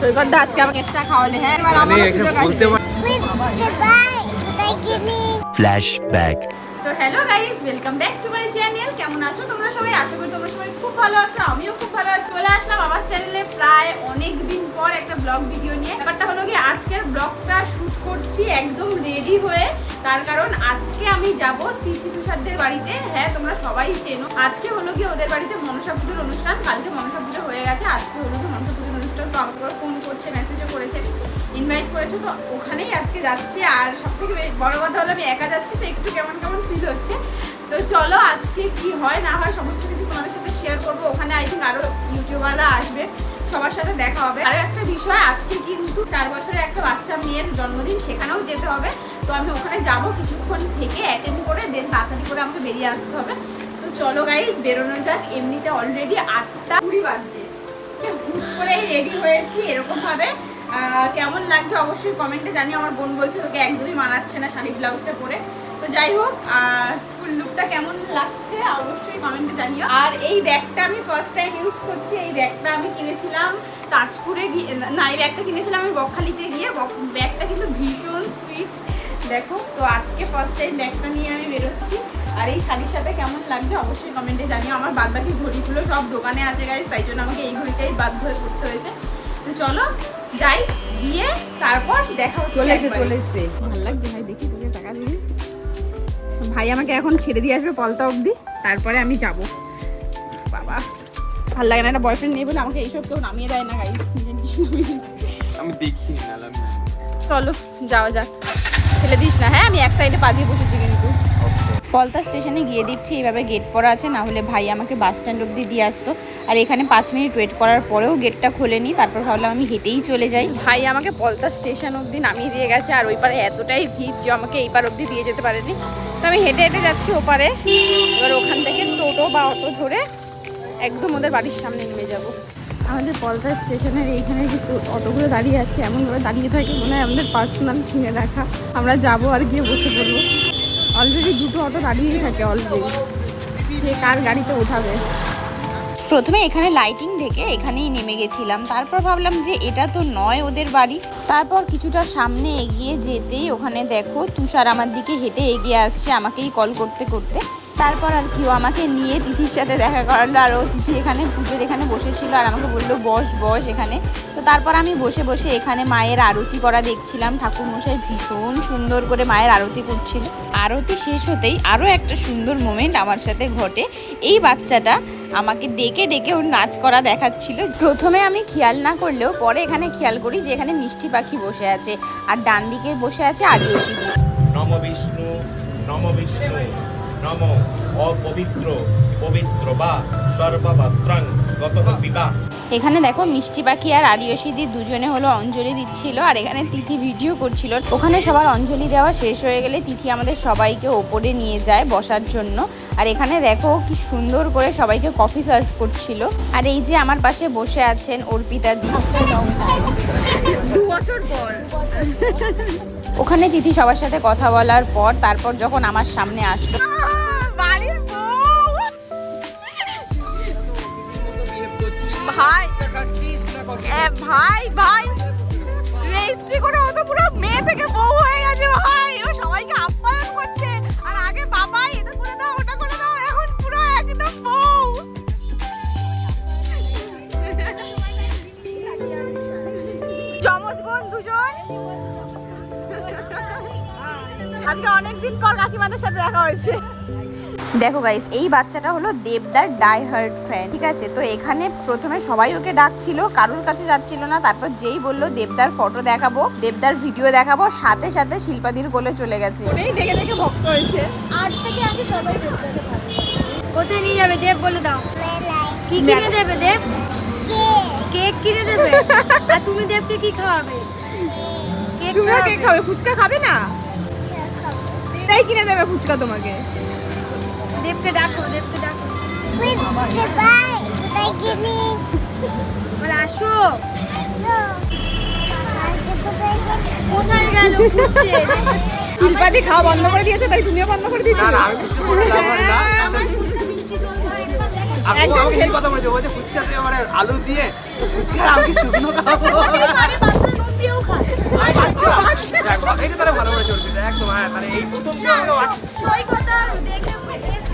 সৈকতদা আজকে আমাকে এক্সট্রা খাওয়ালে। হ্যাঁ এবার মানে এখানে সুযোগ। পার- Flashback. তো hello guys welcome back to my channel কেমন আছো? তোমরা সবাই? আশা করি তোমরা সবাই খুব ভালো আছো আমিও খুব ভালো আছি। চলে আসলাম আমার চ্যানেলে প্রায় অনেক দিন পর একটা ব্লগ ভিডিও নিয়ে। ব্যাপারটা হলো কি আজকের ব্লগটা শুট করছি একদম রেডি হয়ে। তার কারণ আজকে আমি যাব তিথি তুষারদের বাড়িতে। হ্যাঁ তোমরা সবাই চেনো। আজকে হলো কি ওদের বাড়িতে মনসা পুজোর অনুষ্ঠান। কালকে মনসা পুজো হয়ে গেছে। আজকে হলো কি মনসা পুজোর অনুষ্ঠান তো আমাকে ফোন করছে মেসেজও করেছে ইনভাইট করেছ, তো ওখানেই আজকে যাচ্ছি। আর সব থেকে বড় কথা হলো আমি একা যাচ্ছি, তো একটু কেমন কেমন ফিল হচ্ছে। তো চলো আজকে কি হয়, না হয় সমস্ত কিছু তোমাদের সাথে শেয়ার করব। ওখানে আই থিঙ্ক আরও ইউটিউবাররা আসবে, সবার সাথে দেখা হবে। আর একটা বিষয়, আজকে কিন্তু চার বছরের একটা বাচ্চা মেয়ের জন্মদিন, সেখানেও যেতে হবে। তো আমি ওখানে যাব কিছুক্ষণ থেকে অ্যাটেন্ড করে দেন তাড়াতাড়ি করে আমাকে বেরিয়ে আসতে হবে। তো চলো গাইজ বেরোনো যাক। এমনিতে অলরেডি আটটা কুড়ি বাজছে। রেডি হয়েছি এরকম ভাবে। কেমন লাগছে অবশ্যই কমেন্টে জানি আমার বোন বলছে তোকে একদমই মানাচ্ছে না শাড়ি ব্লাউজটা পরে। তো যাই হোক ফুল লুকটা কেমন লাগছে অবশ্যই কমেন্টে জানিও। আর এই ব্যাগটা আমি ফার্স্ট টাইম ইউজ করছি। এই ব্যাগটা আমি কিনেছিলাম তাজপুরে গিয়ে না এই ব্যাগটা কিনেছিলাম আমি বকখালিতে গিয়ে। ব্যাগটা কিন্তু ভীষণ সুইট দেখো তো আজকে ফার্স্ট টাইম ব্যাগটা নিয়ে আমি বেরোচ্ছি। আর এই শাড়ির সাথে কেমন লাগছে অবশ্যই কমেন্টে জানিও। আমার বাদ বাকি ঘড়িগুলো সব দোকানে আছে গাইজ তাই জন্য আমাকে এই ঘড়িটাই বাধ্য হয়ে পড়তে হয়েছে। তো চলো যাই গিয়ে তারপর দেখা চলে এসে চলে এসছে ভালো লাগছে ভাই দেখি তোকে টাকা দিবি ভাই আমাকে এখন ছেড়ে দিয়ে আসবে পলতা অবধি তারপরে আমি যাব। বাবা ভালো লাগে না একটা বয়ফ্রেন্ড নেই বলে আমাকে এইসব কেউ নামিয়ে দেয় না গাইজ নিজে নিজে নামিয়ে আমি আমি চলো যাওয়া যাক। ফেলে দিস না। হ্যাঁ আমি এক সাইডে পা দিয়ে বসেছি কিন্তু। পলতা স্টেশনে গিয়ে দেখছি এইভাবে গেট করা আছে না হলে ভাই আমাকে বাস স্ট্যান্ড অব্দি দিয়ে আসতো। আর এখানে পাঁচ মিনিট ওয়েট করার পরেও গেটটা খোলেনি তারপর ভাবলাম আমি হেঁটেই চলে যাই। ভাই আমাকে পলতা স্টেশন অব্দি নামিয়ে দিয়ে গেছে আর ওই পারে এতটাই ভিড় যে আমাকে এই পার অব্দি দিয়ে যেতে পারেনি। তো আমি হেঁটে হেঁটে যাচ্ছি ওপারে এবার ওখান থেকে টোটো বা অটো ধরে একদম ওদের বাড়ির সামনে নেমে যাব। আমাদের পলতা স্টেশনের এইখানে যে তো- অটোগুলো দাঁড়িয়ে আছে, এমনভাবে দাঁড়িয়ে থাকে মনে হয় আমাদের পার্সোনাল কিনে রাখা। আমরা যাব আর গিয়ে বসে পড়ব। অলরেডি দুটো অটো দাঁড়িয়েই থাকে অলরেডি যে কার গাড়িতে ওঠাবে। প্রথমে এখানে লাইটিং দেখে এখানেই নেমে গেছিলাম। তারপর ভাবলাম যে এটা তো নয় ওদের বাড়ি। তারপর কিছুটা সামনে এগিয়ে যেতেই ওখানে দেখো তুষার আমার দিকে হেঁটে এগিয়ে আসছে, আমাকেই কল করতে করতে। তারপর আর কি, ও আমাকে নিয়ে তিথির সাথে দেখা করালো, আর ও তিথি এখানে, পুজোর এখানে বসেছিল, আর আমাকে বলল, বস বস এখানে। তো তারপর আমি বসে বসে এখানে মায়ের আরতি করা দেখছিলাম। ঠাকুর মশাই ভীষণ সুন্দর করে মায়ের আরতি করছিল। আরতি শেষ হতেই আরও একটা সুন্দর মোমেন্ট আমার সাথে ঘটে। এই বাচ্চাটা আমাকে ডেকে ডেকে ওর নাচ করা দেখাচ্ছিল। প্রথমে আমি খেয়াল না করলেও পরে এখানে খেয়াল করি যে এখানে মিষ্টি পাখি বসে আছে, আর ডান দিকে বসে আছে আদিবাসী নম বিষ্ণু নম বিষ্ণু। নম অপবিত্র, পবিত্র বা সর্ববস্ত্রাং গত বিবাহ এখানে দেখো মিষ্টি পাখি আর আরিয়সীদি দুজনে হলো অঞ্জলি দিচ্ছিল, আর এখানে তিথি ভিডিও করছিল। ওখানে সবার অঞ্জলি দেওয়া শেষ হয়ে গেলে তিথি আমাদের সবাইকে ওপরে নিয়ে যায় বসার জন্য। আর এখানে দেখো কি সুন্দর করে সবাইকে কফি সার্ভ করছিল। আর এই যে আমার পাশে বসে আছেন অর্পিতা দি। বছর পর। ওখানে তিথি সবার সাথে কথা বলার পর তারপর যখন আমার সামনে আসলো। ভাই ভাই ভাই রেজিস্ট্রি করে ও তো পুরো মেয়ে থেকে বউ আজকে অনেকদিন পর কাকিমাদের সাথে দেখা হয়েছে। দেখো গাইস এই বাচ্চাটা হলো দেবদার ডাই হার্ট ফ্রেন্ড ঠিক আছে? তো এখানে প্রথমে সবাই ওকে ডাকছিল কারোর কাছে যাচ্ছিল না তারপর যেই বলল দেবদার ফটো দেখাবো দেবদার ভিডিও দেখাবো সাথে সাথে শিল্পাদির কোলে চলে গেছে। ওটাই দেখে দেখে ভক্ত হয়েছে। আজ থেকে আসি সবাই কোথায় নিয়ে যাবে? দেব বলে দাও। কি কিনে দেবে দেব? কেক কিনে দেবে? আর তুমি দেবকে কি খাওয়াবে? কেক তুমিও খাওয়াবে? কেক খাবে ফুচকা খাবে না? তাই কিনে দেবে ফুচকা তোমাকে। দেবকে ডাকো দেবকে ডাকো। আসো। কোথায় গেল শিল্পাদি খাওয়া বন্ধ করে দিয়েছে তাই তুমিও বন্ধ করে দিয়েছ। না না আমি কিছু করে লাভ হয়। কথা বলেছে? বলছে ফুচকাতে আমার আলু দিয়ে ফুচকা আমি শুকনো খাব? বাচ্চা এটা ভালো একদম হ্যাঁ তাহলে এই প্রথম কেউ আমাকে সৈকতা দেখে এজ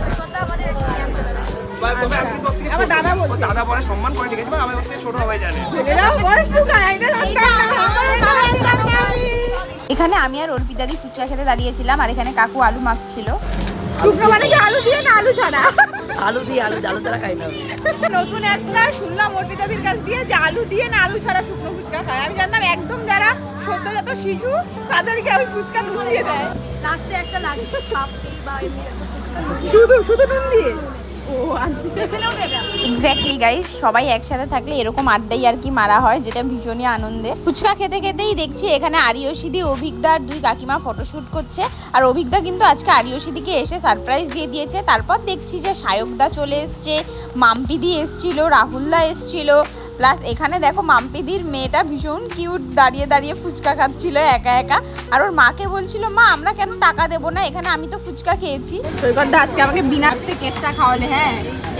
সৈকতা আমাদের বা- তবে আমি তোর থেকে আমার দাদা বলছে। দাদা পরে সম্মান করে লিখেছে আমি ওর ছোট হয়ে জানে। এখানে আমি আর অর্পিতাদি ফুচকা খেতে দাঁড়িয়েছিলাম আর এখানে কাকু আলু মাখছিল। মানে আলু দিয়ে না আলু ছাড়া? আলু দিয়ে আলু আলু ছাড়া খাই না। নতুন একটা শুনলাম অর্পিতাদির কাছ দিয়ে যে আলু দিয়ে না আলু ছাড়া শুকনো ফুচকা খায় আমি জানতাম একদম যারা সদ্যজাত শিশু তাদেরকে আমি ফুচকা নুন দিয়ে দেয় লাস্টে একটা লাগে। শুধু শুধু নুন দিয়ে এক্স্যাক্টলি গাইস সবাই একসাথে থাকলে এরকম আড্ডাই আর কি মারা হয়, যেটা ভীষণই আনন্দে ফুচকা খেতে খেতেই দেখছি এখানে আরিয়সিদি অভিজ্ঞার দুই কাকিমা ফটোশ্যুট করছে। আর অভিজ্ঞা কিন্তু আজকে আরিয়সিদিকে এসে সারপ্রাইজ দিয়ে দিয়েছে। তারপর দেখছি যে সায়কদা চলে এসছে মাম্পিদি এসছিল রাহুলদা এসছিল প্লাস এখানে দেখো মাম্পিদির মেয়েটা ভীষণ কিউট দাঁড়িয়ে দাঁড়িয়ে ফুচকা খাচ্ছিল একা একা। আর ওর মাকে বলছিল মা আমরা কেন টাকা দেবো না? এখানে আমি তো ফুচকা খেয়েছি। সৈকতদা আজকে আমাকে বিনা কেসটা খাওয়ালে হ্যাঁ?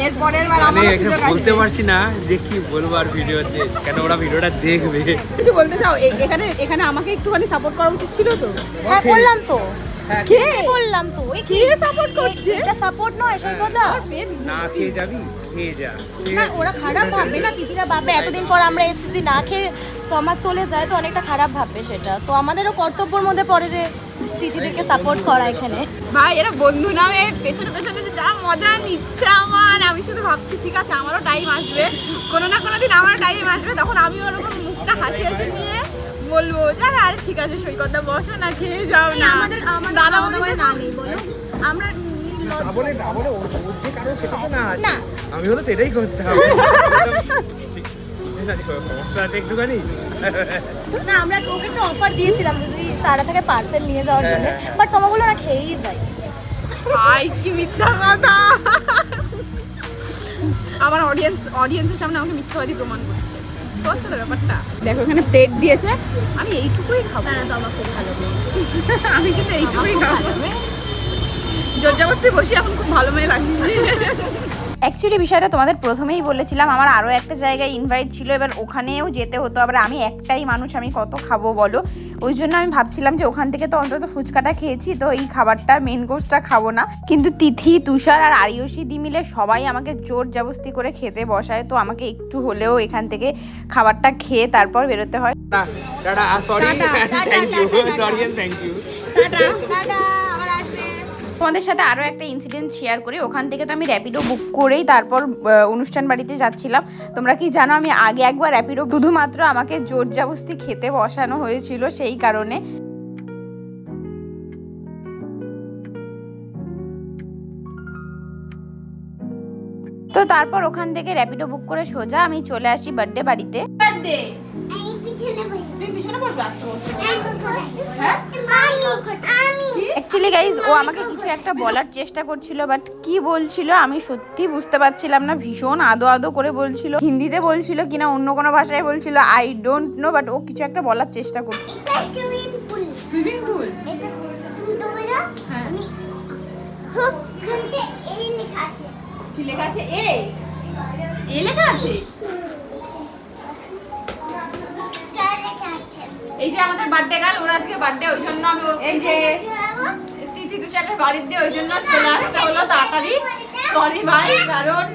এরপরের বার আমি আমার এখানে বলতে পারছি না যে কি বলব আর ভিডিওতে কেন ওরা ভিডিওটা দেখবে? কিছু বলতে চাও এখানে এখানে আমাকে একটুখানি সাপোর্ট করা উচিত ছিল তো? হ্যাঁ করলাম তো। হ্যাঁ, কে বললাম তো? এই কে সাপোর্ট করছে? এটা সাপোর্ট নয় সৈকতা না খেয়ে যাবি? খেয়ে যা। না ওরা খারাপ ভাববে না তিতিরা ভাববে এতদিন পর আমরা এসে যদি না খেয়ে তো আমার চলে যায় তো অনেকটা খারাপ ভাববে সেটা। তো আমাদেরও কর্তব্যের মধ্যে পড়ে যে তিতিদেরকে সাপোর্ট করা এখানে। ভাই এরা বন্ধু নামে পেছনে পেছনে যে যা মজা নিচ্ছে আমার। আমি শুধু ভাবছি ঠিক আছে আমারও টাইম আসবে। কোনো না কোনো দিন আমারও টাইম আসবে। তখন আমি ওরকম মুখটা হাসি হাসি নিয়ে বলব জানে আরে ঠিক আছে সৈকতটা বসো না খেয়ে যাও না। আমাদের দাদা না নেই বলো। আমরা নির্লজ্জ। না। আমি হলো তো এটাই করতে হবে। বুঝতে পারছি, সমস্যা আছে একটুখানি? না আমরা ওকে একটা অফার দিয়েছিলাম যদি তারা থেকে পার্সেল নিয়ে যাওয়ার জন্য হ্যাঁ, হ্যাঁ। বাট না খেয়েই কি মিথ্যা কথা। আমার অডিয়েন্স অডিয়েন্সের সামনে আমাকে মিথ্যাবাদী প্রমাণ করছে। ব্যাপারটা। দেখো এখানে প্লেট দিয়েছে। আমি এইটুকুই খাব। হ্যাঁ তো আমার খুব ভালো আমি কিন্তু এইটুকুই খাব। জোর জবরদস্তি বসে এখন খুব ভালো মেয়ে লাগছে। অ্যাকচুয়ালি বিষয়টা তোমাদের প্রথমেই বলেছিলাম আমার আরও একটা জায়গায় ইনভাইট ছিল এবার ওখানেও যেতে হতো আবার আমি একটাই মানুষ আমি কত খাব বলো? ওই জন্য আমি ভাবছিলাম যে ওখান থেকে তো অন্তত ফুচকাটা খেয়েছি তো এই খাবারটা মেন কোর্সটা খাব না। কিন্তু তিথি তুষার আর আরিয়সী দি মিলে সবাই আমাকে জোর জবস্তি করে খেতে বসায় তো আমাকে একটু হলেও এখান থেকে খাবারটা খেয়ে তারপর বেরোতে হয়। Tata sorry thank you sorry thank you তোমাদের সাথে আরও একটা ইনসিডেন্ট শেয়ার করি। ওখান থেকে তো আমি র্যাপিডো বুক করেই তারপর অনুষ্ঠান বাড়িতে যাচ্ছিলাম। তোমরা কি জানো আমি আগে একবার র্যাপিডো শুধুমাত্র আমাকে জোর জাবস্তি খেতে বসানো হয়েছিল সেই কারণে। তো তারপর ওখান থেকে র্যাপিডো বুক করে সোজা আমি চলে আসি বার্থডে বাড়িতে। অ্যাকচুয়ালি গাইজ ও আমাকে কিছু একটা বলার চেষ্টা করছিল বাট কি বলছিল আমি সত্যি বুঝতে পারছিলাম না। ভীষণ আদো আদো করে বলছিল। হিন্দিতে বলছিল কিনা অন্য কোনো ভাষায় বলছিল আই ডোন্ট নো বাট ও কিছু একটা বলার চেষ্টা করছিল সুইমিং পুল কি লেখা আছে? এ? এ লেখা আছে? এই যে আমাদের বার্থডে গাল ওর আজকে বার্থডে ওই জন্য আমি এই যে তিথি তুষারের বাড়ির দিয়ে ওই জন্য চলে আসতে হলো তাড়াতাড়ি। সরি ভাই কারণ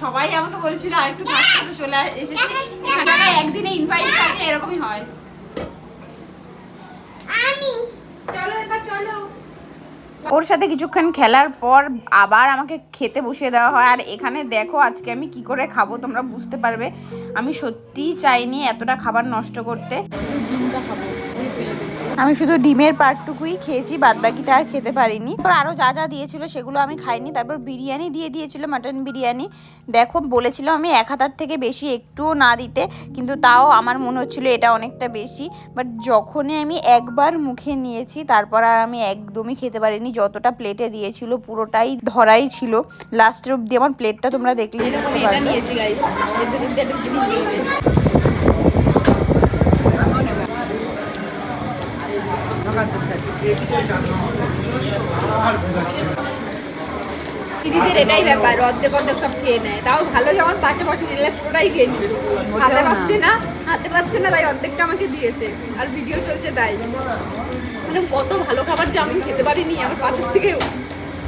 সবাই আমাকে বলছিল আর একটু থাকতে চলে আস- এসেছি। একদিনে ইনভাইট থাকলে এরকমই হয়। চলো এবার চলো। ওর সাথে কিছুক্ষণ খেলার পর আবার আমাকে খেতে বসিয়ে দেওয়া হয়। আর এখানে দেখো আজকে আমি কি করে খাব তোমরা বুঝতে পারবে। আমি সত্যিই চাইনি এতটা খাবার নষ্ট করতে। আমি শুধু ডিমের পার্টটুকুই খেয়েছি বাদ বাকিটা আর খেতে পারিনি। তারপর আরও যা যা দিয়েছিল সেগুলো আমি খাইনি। তারপর বিরিয়ানি দিয়ে দিয়েছিল, মাটন বিরিয়ানি। দেখো বলেছিলাম আমি এক হাতার থেকে বেশি একটুও না দিতে, কিন্তু তাও আমার মনে হচ্ছিল এটা অনেকটা বেশি। বাট যখনই আমি একবার মুখে নিয়েছি, তারপর আর আমি একদমই খেতে পারিনি। যতটা প্লেটে দিয়েছিল, পুরোটাই ধরাই ছিল। লাস্টের অব্দি আমার প্লেটটা তোমরা পারবে নিয়েছি গাইস এতে কিন্তু একটা জিনিস নিয়েছি। দিদি দিদির এটাই ব্যাপার অর্ধেক অর্ধেক সব খেয়ে নেয়। তাও ভালো যখন পাশে পাশে নিলে পুরোটাই খেয়ে নিল হাতে পাচ্ছে না হাতে পাচ্ছে না তাই অর্ধেকটা আমাকে দিয়েছে। আর ভিডিও চলছে তাই। মানে কত ভালো খাবার যে আমি খেতে পারিনি আমার পাশের থেকে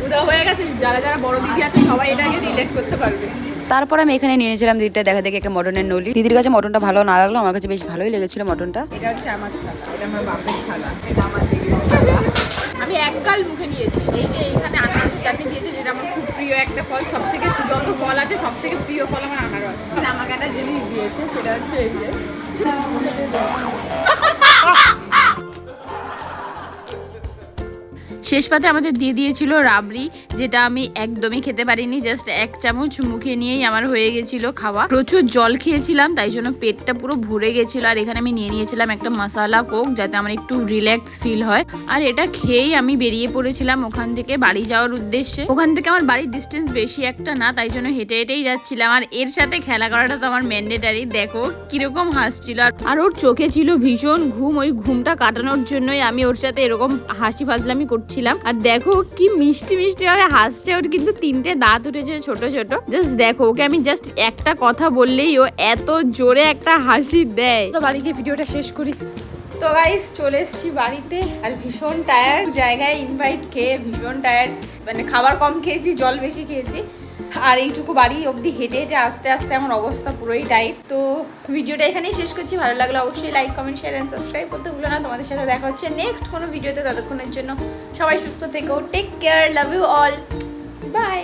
উদা হয়ে গেছে। যারা যারা বড় দিদি আছে সবাই এটাকে রিলেট করতে পারবে। তারপর আমি এখানে নিয়ে নিয়েছিলাম দিদিটা দেখা দেখে একটা মটনের নলি। দিদির কাছে মটনটা ভালো না লাগল আমার কাছে বেশ ভালোই লেগেছিল মটনটা। এটা হচ্ছে আমার থালা এটা আমার বাপের থালা। এটা আমার আমি এক গাল মুখে নিয়েছি। এই যে এখানে আনারসের চাটনি দিয়েছে যেটা আমার খুব প্রিয় একটা ফল সব থেকে যত ফল আছে সব থেকে প্রিয় ফল আমার আনারস। আমাকে একটা জিনিস দিয়েছে সেটা হচ্ছে এই যে। শেষ পাতে আমাদের দিয়ে দিয়েছিল রাবড়ি, যেটা আমি একদমই খেতে পারিনি জাস্ট এক চামচ মুখে নিয়েই আমার হয়ে গেছিল খাওয়া। প্রচুর জল খেয়েছিলাম, তাই জন্য পেটটা পুরো ভরে গেছিল, আর এখানে আমি নিয়ে নিয়েছিলাম একটা মশালা কোক, যাতে আমার একটু রিল্যাক্স ফিল হয়। আর এটা খেয়েই আমি বেরিয়ে পড়েছিলাম ওখান থেকে বাড়ি যাওয়ার উদ্দেশ্যে। ওখান থেকে আমার বাড়ির ডিস্টেন্স বেশি একটা না, তাই জন্য হেঁটে হেঁটেই যাচ্ছিলাম। আর এর সাথে খেলা করাটা তো আমার ম্যান্ডেটারি দেখো কীরকম হাসছিল। আর- ওর চোখে ছিল ভীষণ ঘুম, ওই ঘুমটা কাটানোর জন্যই আমি ওর সাথে এরকম হাসি ফাজলামি করছিলাম। আর দেখো কি মিষ্টি মিষ্টি ভাবে হাসছে। ওর কিন্তু তিনটে দাঁত উঠেছে ছোট ছোট। জাস্ট দেখো ওকে আমি জাস্ট একটা কথা বললেই ও এত জোরে একটা হাসি দেয়। তো বাড়ি গিয়ে ভিডিওটা শেষ করি। তো গাইস চলে এসেছি বাড়িতে। আর ভীষণ টায়ার্ড জায়গায় ইনভাইট খেয়ে ভীষণ টায়ার্ড মানে খাবার কম খেয়েছি জল বেশি খেয়েছি। আর এইটুকু বাড়ি অবধি হেঁটে হেঁটে আস্তে আস্তে আমার অবস্থা পুরোই টাইট তো ভিডিওটা এখানেই শেষ করছি। ভালো লাগলে অবশ্যই like comment share and subscribe করতে ভুলো না। তোমাদের সাথে দেখা হচ্ছে নেক্সট কোনো ভিডিওতে ততক্ষণের জন্য। সবাই সুস্থ থেকো। Take care love you all bye